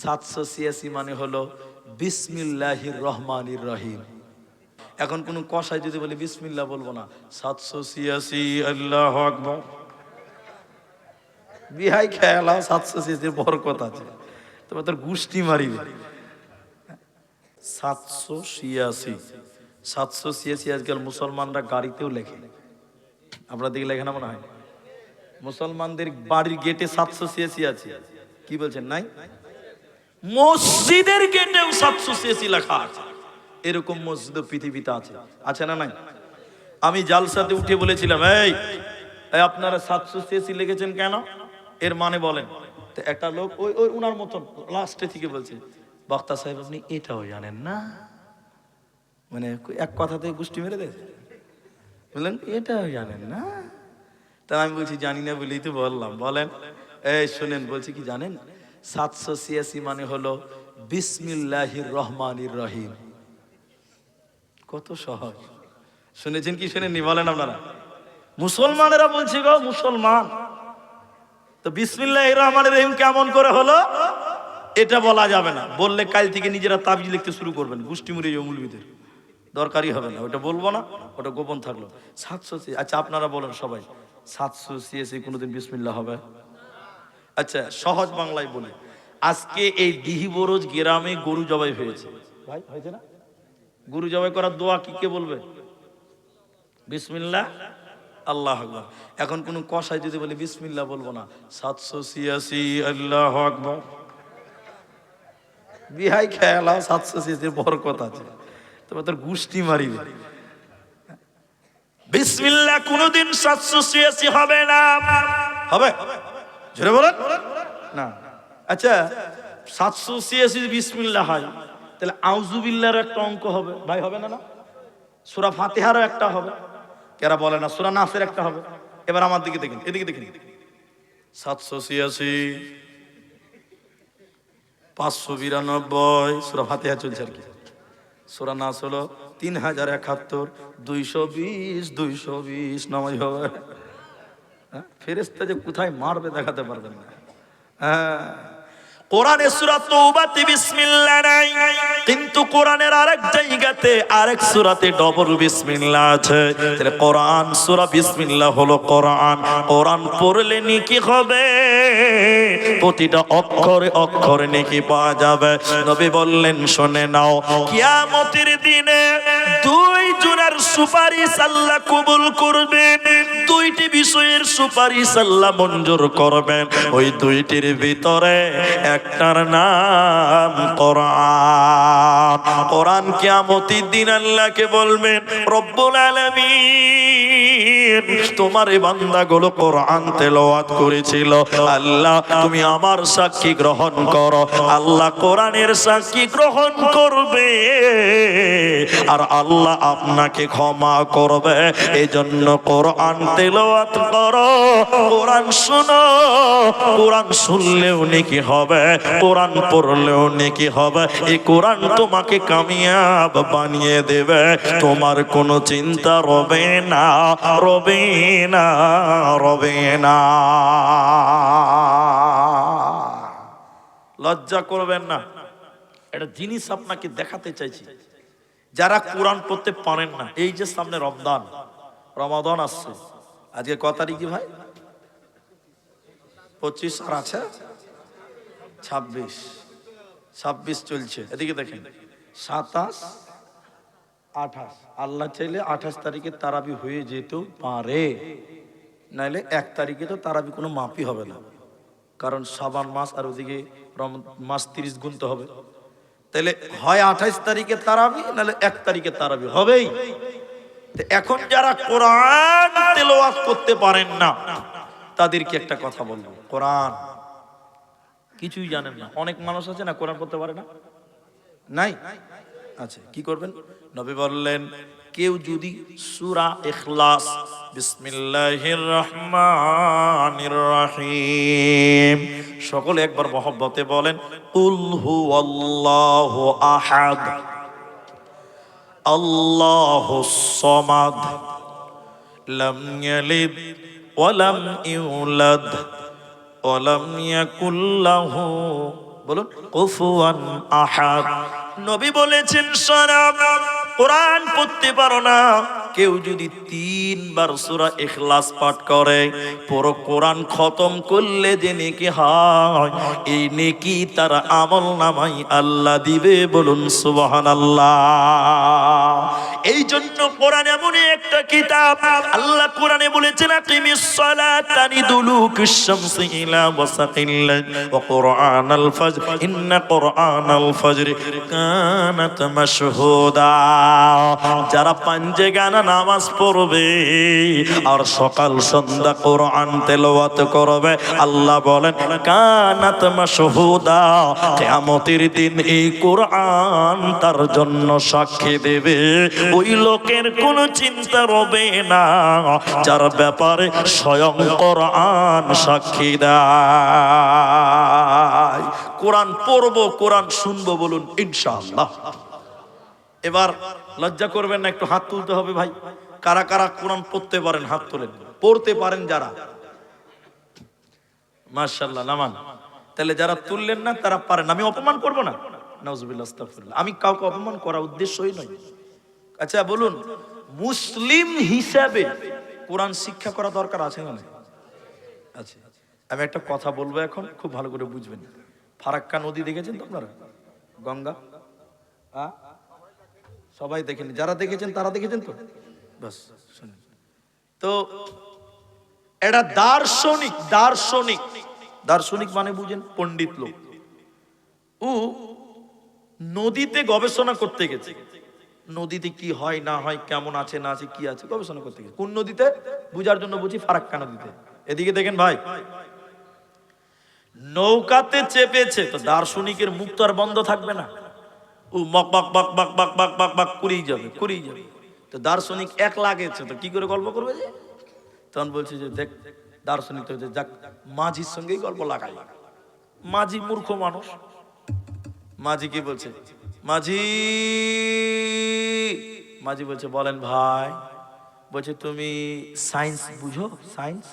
সাতশো ছিয়াশি মানে হলো বিসমিল্লাহির রহমানির রহিম। এখন কোনো কষায় যদি বলি বিসমিল্লাহ বলব না, সাতশো ছিয়াশি আল্লাহ আকবর। বিহাই খেয়ালা সাতশো ছিয়াশির বরকত আছে। তবে তোর গুষ্টি মারিবে। সাতশো ছিয়াশি সাতশো ছিয়াশি আজকাল মুসলমানরা গাড়িতেও লেখে। আপনার দিকে লেখে না মনে হয়? মুসলমানদের বাড়ির গেটে সাতশো ছিয়াশি আছে। কি বলছেন? নাই? মসজিদের গেটেও সাতশো ছিয়াশি লেখা আছে। এরকম মসজিদ পৃথিবীতে আছে। আছে না নাই? আমি জালসাতে উঠে বলেছিলাম, এই আপনারা সাতশো ছিয়াশি লিখেছেন কেন? এর মানে বলেন একটা লোক ওই ওই উনার মতন লাস্টে থেকে বলছে, বক্তা সাহেব, আপনি এটাও জানেন না? মানে এক কথাতে গোষ্ঠী মেরে দেয়। বললেন, এটাও জানেন না? তা আমি বলছি, জানি না বলেই তো বললাম, বলেন। এই, শোনেন, বলছি, কি জানেন? সাতশো ছিয়াশি মানে হলো বিসমিল্লাহির রহমানির রহিম। কত সহজ। শুনেছেন কি, শুনেননি, বলেন আপনারা। মুসলমানেরা বলছি গো, মুসলমান। তো বিসমিল্লাহ রহমানির রহিম কেমন করে হলো? এটা বলা যাবে না। বললে কাল থেকে নিজেরা তাবিজ লিখতে শুরু করবেন, গোষ্ঠী মুড়িয়ে মৌলবীদের। দরকারই হবে না, ওটা বলব না, ওটা গোপন থাকল। সাতশো আচ্ছা আপনারা বলেন সবাই, সাতশো সিএসি কোনোদিন বিসমিল্লা হবে? আচ্ছা সহজ বাংলায় বলে। আজকে এই দিহি বরজ গ্রামে গরু জবাই হয়েছে। ভাই হয়েছে না? গরু জবাই করার দোয়া কি কে বলবে? বিসমিল্লা আল্লাহ আকবর। এখন কোন কষায় যদি বলি বিসমিল্লা বলব না। সাতশো ছিয়াশি আল্লাহ আকবর। বিহাই খেয়ালা সাতশো ছিয়াশির বরকত আছে। তবে তোর গুষ্টি মারিবে। বিসমিল্লা কোনোদিন সাতশো ছিয়াশি হবে না। হবে? জোরে বলেন? না। আচ্ছা সাতশো ছিয়াশি বিসমিল্লা হয়। তাহলে আউজুবিল্লার একটা অঙ্ক হবে। ভাই, হবে না না? সুরা ফাতেহারও একটা হবে। কেরা বলে না, সুরা নাসের একটা হবে। এবার আমার দিকে দেখেন, এদিকে দেখেন। সাতশো ছিয়াশি, পাঁচশো বিরানব্বই, সুরা ফাতেহা চলছে আর কি। সুরা নাস হলো তিন হাজার একাত্তর, দুইশো বিশ দুইশো বিশ নামাজ হবে? ফেরেস্তা যে কোথায় মারবে দেখাতে পারবেন না। হ্যাঁ। কোরআনে সূরা তৌবাতে বিসমিল্লাহ নাই, কিন্তু কোরআনের আরেক জায়গাতে আরেক সূরাতে ডবল বিসমিল্লাহ আছে। তাহলে কোরআন, সূরা বিসমিল্লাহ হলো কোরআন। কোরআন পড়লে নেকি হবে, প্রতিটা অক্ষরে অক্ষরে নেকি পাওয়া যাবে। নবী বললেন, শুনে নাও, কিয়ামতের দিনে দুই জনের সুপারিশ আল্লাহ কবুল করবেন। দুইটি বিষয়ের সুপারিশ আল্লাহ মঞ্জুর করবেন। ওই দুইটির ভিতরে একটার নাম কোরআন। কোরআন কিয়ামতের দিন আল্লাহকে বলবেন, রব্বুল আলামিন তোমার এই বান্দাগুলো কোরআন তেলাওয়াত করেছিল। আল্লাহ, তুমি আমার সাক্ষী গ্রহণ করো। আল্লাহ কোরআনের সাক্ষী গ্রহণ করবে। আর আল্লাহ আপনাকে ক্ষমা করবে। এজন্য কোরআন তেলাওয়াত করো। কোরআন শুনো। কোরআন শুনলেও নাকি হবে। কোরআন পড়লেও নাকি হবে। এই কোরআন তোমাকে কামিয়াব বানিয়ে দেবে। তোমার কোনো চিন্তা রবে না। রবে না, রবে না। লজ্জা করবেন না। একটা জিনিস আপনাকে দেখাতে চাইছি। যারা কোরআন পড়তে পারেন না, এই যে সামনে রমদান রমাদান আসছে। আজকে ক তারিখে ভাই? পঁচিশ আর আছে? ছাব্বিশ। ছাব্বিশ চলছে। এদিকে দেখেন। সাতাশ আঠাশ। আল্লাহ চাইলে আঠাশ তারিখে তারাবি হয়ে যেতেও পারে। নাইলে এক তারিখে তো তারাবি কোনো মাপই হবে না। কারণ সাবান মাস আর ওদিকে মাস তিরিশ গুনতে হবে। তাহলে হয় আঠাইশ তারিখে তারাবি নাহলে এক তারিখে তারাবি হবেই। এখন যারা কোরআন করতে পারেন না, তাদেরকে একটা কথা বলব। কোরআন, কিছুই জানেন না। অনেক মানুষ আছে না কোরআন করতে পারে না? নাই? আচ্ছা কি করবেন? নবী বললেন, কেউ যদি সুরা ইখলাস বিসমিল্লাহির রহমানির রহিম সকলে একবার মহব্বতে বলেন, কুল হুয়াল্লাহু আহাদ, আল্লাহুস সামাদ, লাম ইয়ালিদ ওয়া লাম ইউলাদ ওয়া লাম ইয়াকুল লাহু বলুন কুফুয়ান আহাদ। নবী বলেছেন সারা কোরআন পড়তে পারো না। কেউ যদি তিনবার সুরা ইখলাস পাঠ করে, পুরো কোরআন খতম করলে যে নেকি হয়, এই নেকি তার আমল নামাই আল্লাহ দিবে বলুন সুবহানাল্লাহ। এই জন্য কোরআন এমন একটা কিতাব, আল্লাহ কোরআনে বলেছেন, আকিমিস সালাতানি দুলুকুশ শামসি ইলা ওয়াসাকিল ওয়া কুরআনাল ফাজর, ইন্না কুরআনাল ফাজর কানাত মাশহুদা। যারা পাঞ্জে গানা নামাজ পড়বে আর সকাল সন্ধ্যা কোরআন তেলাওয়াত করবে। আল্লাহ বলেন, কানাত মাশহুদা, কিয়ামতের দিন এই কোরআন তার জন্য সাক্ষী দেবে। ওই লোকের কোনো চিন্তা রবে না, যার ব্যাপারে স্বয়ং কোরআন সাক্ষী দেয়। কোরআন পড়ব, কোরআন শুনব বলুন, ইনশাআল্লাহ। এবার লজ্জা করবেন না, একটু হাত তুলতে হবে ভাই। কারা কারা কোরআন পড়তে পারেন, হাত তোলেন। পড়তে পারেন যারা। মার্শাল্লাহ নামান। তাহলে যারা তুললেন না, তারা পারেন আমি অপমান করব না? আমি কাউকে অপমান করা উদ্দেশ্যই নয় আচ্ছা বলুন, মুসলিম হিসাবে কোরআন শিক্ষা করা দরকার আছে না আচ্ছা আমি একটা কথা বলব এখন, খুব ভালো করে বুঝবেন। ফারাক্কা নদী দেখেছেন তো আপনারা? গঙ্গা? হ্যাঁ সবাই দেখেন। যারা দেখেছেন তারা দেখেছেন তো? বাস শুনুন। তো এটা দার্শনিক দার্শনিক। দার্শনিক মানে বুঝেন? পণ্ডিত লোক। ও নদীতে গবেষণা করতে গেছে। নদীতে কি হয় না হয় কেমন আছে না আছে কি আছে গবেষণা করতে গেছে। কোন নদীতে? বুঝার জন্য বুঝি ফারাক্কা নদীতে। এদিকে দেখেন ভাই। নৌকাতে চেপেছে তো দার্শনিকের মুখ তো আর বন্ধ থাকবে না। ও মক বাক বাক বাক বাক বাক বাক বাক করেই যাবে করেই যাবে। তো দার্শনিক এক লাগেছে তো কি করে গল্প করবে যে? তখন বলছে যে, দেখ, দার্শনিক তো যাক, মাঝির সঙ্গেই গল্প লাগাই। মাঝি মূর্খ মানুষ। মাঝি কি বলছে? মাঝি মাঝি বলছে, বলেন ভাই, বলছে, তুমি সায়েন্স বুঝো? সায়েন্স?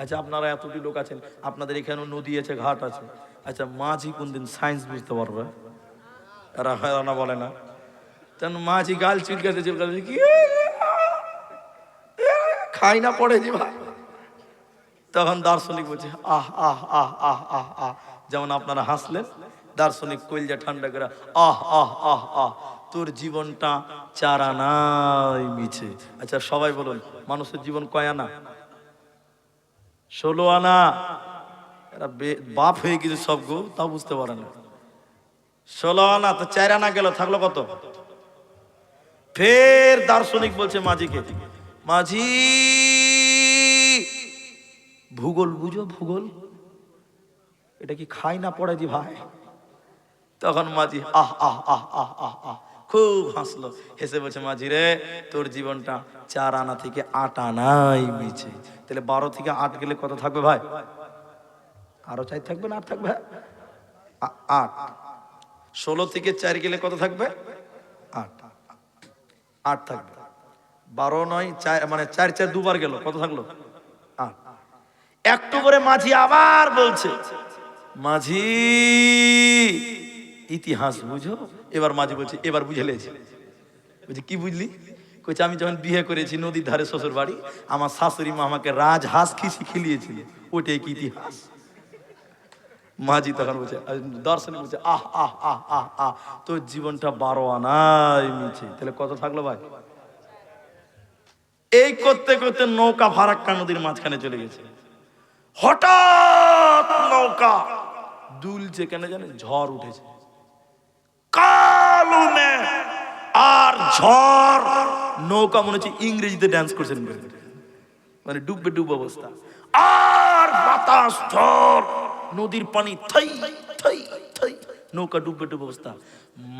আচ্ছা আপনারা এতটি লোক আছেন, আপনাদের এখানেও নদী আছে, ঘাট আছে। আচ্ছা মাঝি কোনদিন সায়েন্স বুঝতে পারবে? এরা না বলে না। তেন মাঝি গাল চুলকাতে চুলকাতে কি খাই না পড়ে যে ভাই? তখন দার্শনিক বলছে, আহ আহ আহ আহ আহ আহ। যেমন আপনারা হাসলেন, দার্শনিক কইলজা ঠান্ডা করে, আহ আহ আহ আহ, তোর জীবনটা চার আনাই মিছে। আচ্ছা সবাই বলুন, মানুষের জীবন কয় আনা? ষোলো আনা। বাপ হয়ে গেছে সব গো, তাও বুঝতে পারে না। ষোলো আনা, তো চার আনা গেল, থাকল কত? ফের দার্শনিক বলছে, মাঝিকে, মাঝি, ভূগোল বুঝো, ভূগোল। এটা কি খাই না পড়ে জি ভাই? তখন মাঝি, আহ আহ আহ আহ আহ আহ, খুব হাসলো। হেসে বলছে, মাঝি রে, তোর জীবনটা চার আনা থেকে আট আনাই মিছে। তাহলে বারো থেকে আট গেলে কত থাকবে ভাই? আরও চাই থাকবে না আট থাকবে? আট। ষোলো থেকে চার গেলে কত থাকবে? আট। আট থাকবে। বারো নয় চার মানে চার চার দুবার গেল কত থাকল? আট। একটু করে মাঝি আবার বলছে মাঝি ইতিহাস বুঝো? এবার মাঝি বলছে এবার বুঝে লেছি। বলছে কি বুঝলি? কইছে আমি যখন বিয়ে করেছি নদীর ধারে শ্বশুর বাড়ি আমার শাশুড়ি মা আমাকে রাজ হাঁস খিসি খেলিয়েছিল ওটাই কি ইতিহাস? মাঝি তখন বলছে দর্শন বলছে, আহ আহ আহ আহ আহ, তোর জীবনটা বারো আনাই মিছে। তাহলে কত থাকল ভাই? এই করতে করতে নৌকা ফারাক্কা নদীর মাঝখানে চলে গেছে। হঠাৎ নৌকা দুলছে কেন জানেন? ঝড় উঠেছে। কালো আর ঝড়। নৌকা মনে হচ্ছে ইংরেজিতে ড্যান্স করছেন। মানে ডুববে ডুব অবস্থা। আর বাতাস ঝড়। নদীর পানি থাই থাই থাই, নৌকা ডুববে ডুব অবস্থা।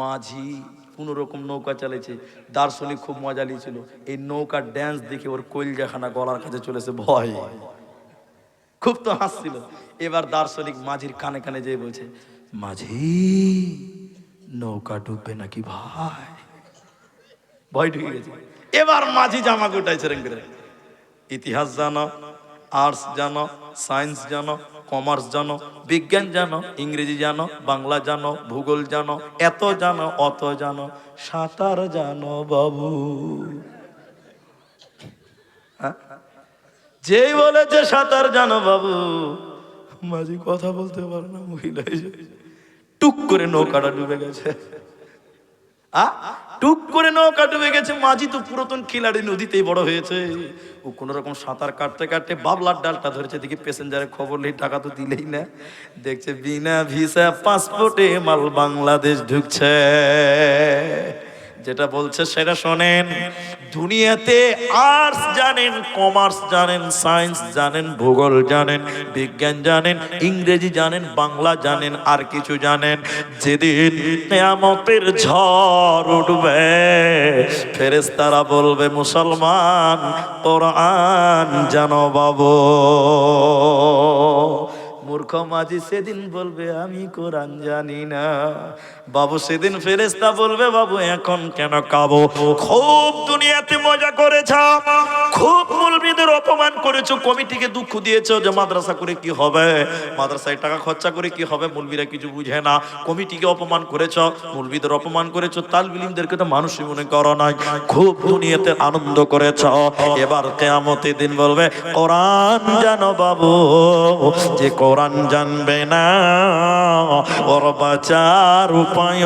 মাঝি কোন রকম নৌকা চালিয়েছে দার্শনিক খুব মজা নিয়েছিল। এই নৌকা ড্যান্স দেখে ওর কইলজাখানা গলার কাছে চলেছে ভয়। খুব তো হাসছিল। এবার দার্শনিক মাঝির কানে কানে যেয়ে বলছে, মাঝি, নৌকা ডুববে নাকি ভাই? ভয় ঢুকে গেছে। এবার মাঝি জামা গোটাইছে রেঙ্গে ইতিহাস জানো আর্টস জানো সায়েন্স জানো কমার্স জানো, বিজ্ঞান জানো, ইংরেজি জানো, বাংলা জানো, ভূগোল জানো, এত জানো, অত জানো, সাঁতার জানো বাবু হ্যাঁ? যেই বলেছে সাঁতার জানো বাবু, মাঝি কথা বলতে পারে না, মহিলা টুক করে নৌকাটা ডুবে গেছে আ? টুক করে নৌকা ডুবে গেছে, মাঝি তো পুরাতন খিলাড়ি নদীতেই বড় হয়েছে। ও কোন রকম সাঁতার কাটতে কাটতে বাবলার ডালটা ধরেছে, দেখি প্যাসেঞ্জারের খবর নেই, টাকা তো দিলেই না। দেখছে বিনা ভিসা পাসপোর্টে মাল বাংলাদেশ ঢুকছে। যেটা বলছে সেটা শোনেন। দুনিয়াতে আর্টস জানেন কমার্স জানেন সায়েন্স জানেন, ভূগোল জানেন, বিজ্ঞান জানেন, ইংরেজি জানেন, বাংলা জানেন, আর কিছু জানেন। যেদিন নেয়ামতের ঝড় উঠবে ফেরেস্তারা বলবে, মুসলমান, কোরআন জানো বাবু। মূর্খ মাঝি সেদিন বলবে, আমি কোরআন জানি না। বাবু সেদিন ফেরেস্তা বলবে, বাবু, এখন কেন কাবো? খুব দুনিয়াতে মজা করেছ, খুব মুলবিদের অপমান করেছ, কমিটিকে দুঃখ দিয়েছ যে মাদ্রাসা করে কি হবে? মাদ্রাসায় টাকা খরচা করে কি হবে? মুলবিরা কিছু বুঝে না। কমিটিকে অপমান করেছ, মুলবিদের অপমান করেছ, তালবিলিমদেরকে তো মানুষই মনে করো নাই। খুব দুনিয়াতে আনন্দ করেছ। এবার কেয়ামতের দিন বলবে, কোরআন জানো বাবু, যে কোরআন জানবে না ওর বাঁচার উপায়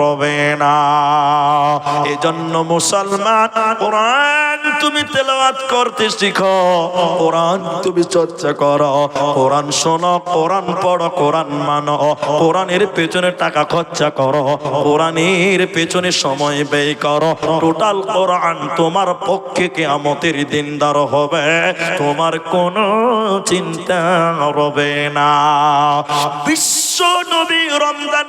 রবে না। এজন্য মুসলমান কোরআন তুমি তেলাওয়াত করতে শিখো, কোরআন তুমি চর্চা করো, কোরআন শোনো, কোরআন পড়ো, কোরআন মানো, কোরআনের পেছনে টাকা খরচা করো, কোরআনের পেছনে সময় ব্যয় করো। টোটাল কোরআন তোমার পক্ষে কেয়ামতের দিনদার হবে, তোমার কোনো চিন্তা রবে না। বিশ্ব নবী রমজান